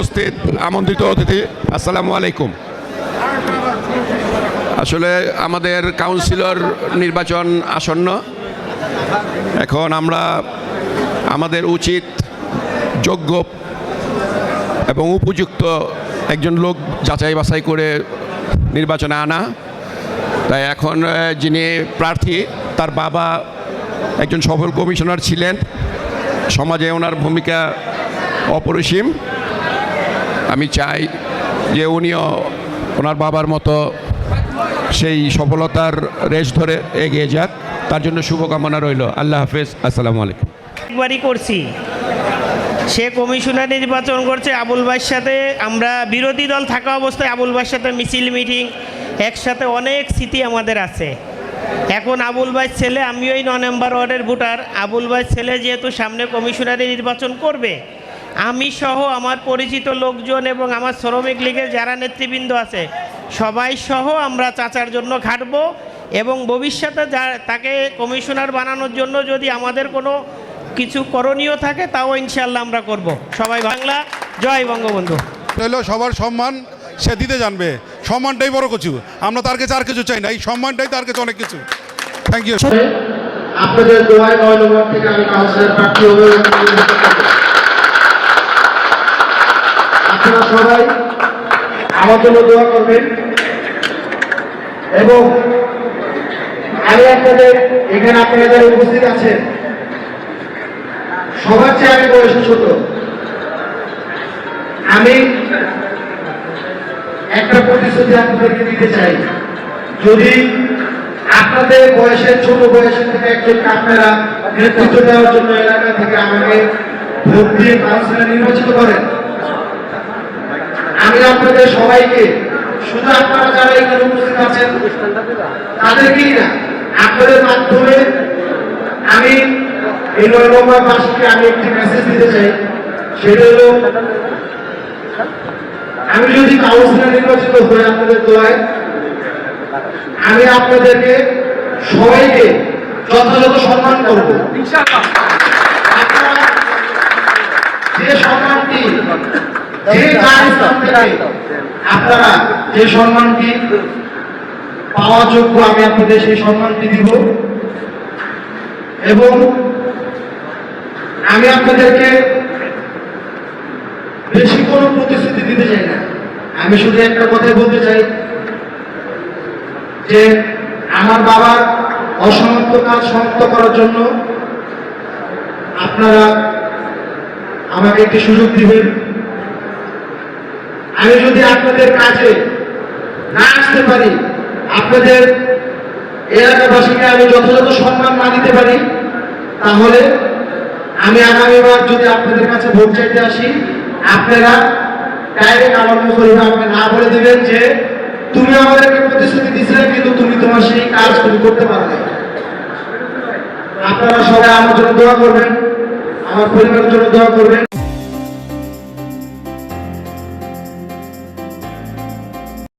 উপস্থিত আমন্ত্রিত অতিথি, আসসালামু আলাইকুম। আসলে আমাদের কাউন্সিলর নির্বাচন আসন্ন। এখন আমরা আমাদের উচিত যোগ্য এবং উপযুক্ত একজন লোক যাচাই বাছাই করে নির্বাচনে আনা। তাই এখন যিনি প্রার্থী, তার বাবা একজন সফল কমিশনার ছিলেন। সমাজে ওনার ভূমিকা অপরিসীম। আমি চাই যে উনিও ওনার বাবার মতো সেই সফলতার রেশ ধরে এগিয়ে যাক। তার জন্য শুভকামনা রইল। আল্লাহ হাফেজ। আসসালামু আলাইকুম। একবারই করছি। সে কমিশনার নির্বাচন করছে আবুল ভাইয়ের সাথে। আমরা বিরোধী দল থাকা অবস্থায় আবুল ভাইয়ের সাথে মিছিল, মিটিং, একসাথে অনেক স্মৃতি আমাদের আছে। এখন আবুল ভাইয়ের ছেলে, আমিও এই ন নম্বর ওয়ার্ডের ভোটার। আবুল ভাইয়ের ছেলে যেহেতু সামনে কমিশনারে নির্বাচন করবে আমি সহ আমার পরিচিত লোকজন এবং আমার শ্রমিক লীগের যারা নেতৃবৃন্দ আছে সবাই সহ আমরা চাচার জন্য খাটবো এবং ভবিষ্যতে যা তাকে কমিশনার বানানোর জন্য যদি আমাদের কোনো কিছু করণীয় থাকে তাও ইনশাল্লাহ আমরা করব। সবাই বাংলা জয় বঙ্গবন্ধু। হলো সবার সম্মান সে দিতে জানবে। সম্মানটাই বড় কিছু। আমরা তার কাছে আর কিছু চাই না। এই সম্মানটাই তার কাছে অনেক কিছু। থ্যাংক ইউ আপনাদের দোয়ায় নয় নম্বর থেকে আমি কাউন্সিলর প্রার্থী হবে। আপনারা সবাই আমার জন্য দোয়া করবেন। এবং আমি আপনাদের এখানে আপনারা যারা উপস্থিত আছেন, সবার চেয়ে আমি বয়সে ছোট। আমি একটা প্রতিশ্রুতি আপনাদেরকে দিতে চাই। যদি আপনাদের বয়সের, ছোট বয়সের থেকে একজনকে আপনারা নেতৃত্ব দেওয়ার জন্য এলাকা থেকে আমাকে ভোট দিয়ে কাউন্সিলর নির্বাচিত করেন আমি আপনাদের সবাইকে শুধু আপনারা যারা এখানে উপস্থিত আছেন, তাদেরকেই না, আপনাদের মাধ্যমে আমি এই নয় মাসকে আমি একটি মেসেজ দিতে চাই। সেটা হলো, আমি যদি কাউন্সিলর নির্বাচিত হই আপনাদের দোয়ায় আমি আপনাদেরকে সবাইকে যথাযথ সম্মান করব। যে থেকে আপনারা যে সম্মানটি পাওয়ার যোগ্য আমি আপনাদের সেই সম্মানটি দিব। এবং আমি আপনাদেরকে বেশি কোনো প্রতিশ্রুতি দিতে চাই না। আমি শুধু একটা কথাই বলতে চাই যে আমার বাবার অসমাপ্ত কাজ সমাপ্ত করার জন্য আপনারা আমাকে একটি সুযোগ দিবেন। আমি যদি আপনাদের কাজে না আসতে পারি, আপনাদের এলাকাবাসীকে আমি যথাযথ সম্মান না দিতে পারি, তাহলে আমি আগামীবার যদি আপনাদের কাছে ভোট চাইতে আসি, আপনারা ডাইরেক্ট আমার মুখে আমাকে না বলে দিবেন যে, তুমি আমাদেরকে প্রতিশ্রুতি দিছিলে কিন্তু তুমি তোমার সেই কাজ তুমি করতে পারবে আপনারা সবাই আমার জন্য দোয়া করবেন, আমার পরিবারের জন্য দোয়া করবেন।